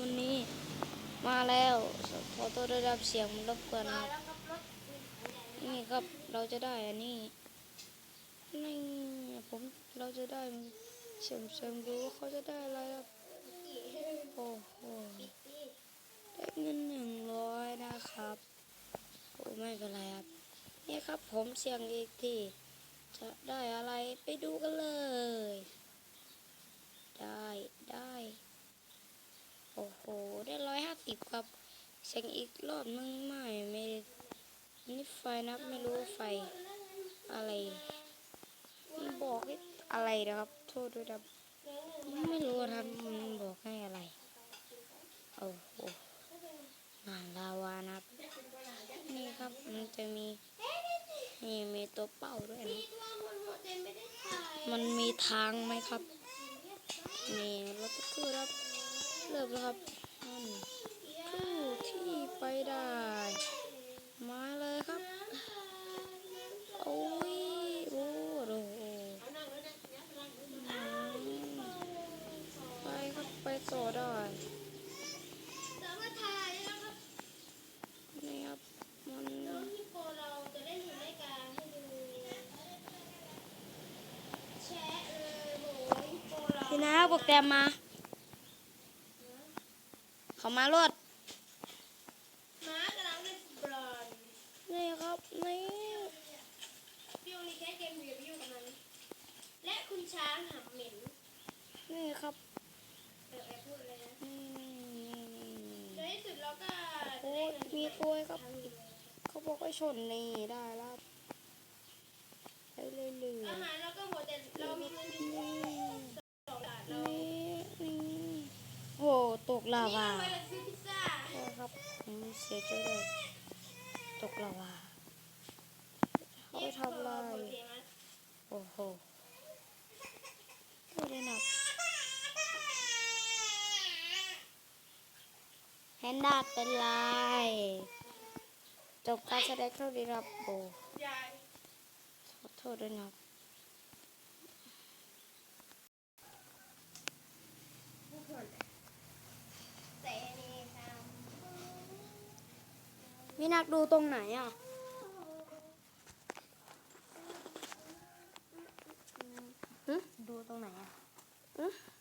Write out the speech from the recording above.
วันนี้มาแล้วขอโทษด้รับเสียงมันรบกวนครับนี่ครับเราจะได้อันนี้นี่ผมเราจะได้เสียงเสียงดูว่าเขาจะได้อะไรครับโอ้โหได้เงินหนึ่งร้อยนะครับโอ้ไม่เป็นไรครับนี่ครับผมเสียงอีกทีจะได้อะไรไปดูกันเลย ได้ได้ โอ้โห ได้ร้ อยห้าสิบครับเสียงอีกรอบนึงไม่ไม่นี่ไฟนะไม่รู้ไฟอะไรมันบอกให้อะไรนะครับ โทษด้วยครับไม่รู้ครับมันบอกให้อะไรโอ้โหงานลาวานะครับนี่ครับมันจะมีนี่มีตัวเป้าด้วยนะมันมีทางไหมครับนี่เราก็คือรับเริ่มแล้วครับนั่นผู้ที่ไปได้ มาเลยครับ โอ้ยโอ้โหอืมไปครับไปต่อได้ สามารถถ่ายนะครับ นี่ครับมัน น้องฮิปโปเราจะเล่นหุ่นรายการให้ดูแชะเลยโหฮิปโปเรา พี่นะบอกแตมมา เขามารถม้ากำลังเล่นฟุตบอลนี่ครับนี่พี่วงนี้แค่เกมวิวอยู่กับมันและคุณช้างหับเหม็นนี่ครับเออไอพูดเลยนะนี่นี่นี่นี่ในที่สุดเราก็โอ้ยมีกล้วยครับเขาบอกว่าชนนี่ได้แล้วครับไปเรื่อยๆ อาหารเราก็หมดแต่เรามีเงินอยู่ นี่ สองบาทเรา นี่นี่โหตก ลาวานี่มาซื้อพิซซ่าใช่ครับผมเสียใจเลยตกลาวาเขาไปทำอะไรหมดเสียมั้ยโอ้โหไม่ได้หนักแฮนด้าเป็นไรจบการแสดงเท่านี้ครับโอ้ยายขอโทษด้วยนะครับ แต่นี่ท มีนักดูตรงไหนอะหึดูตรงไหนอะหึดูจะวี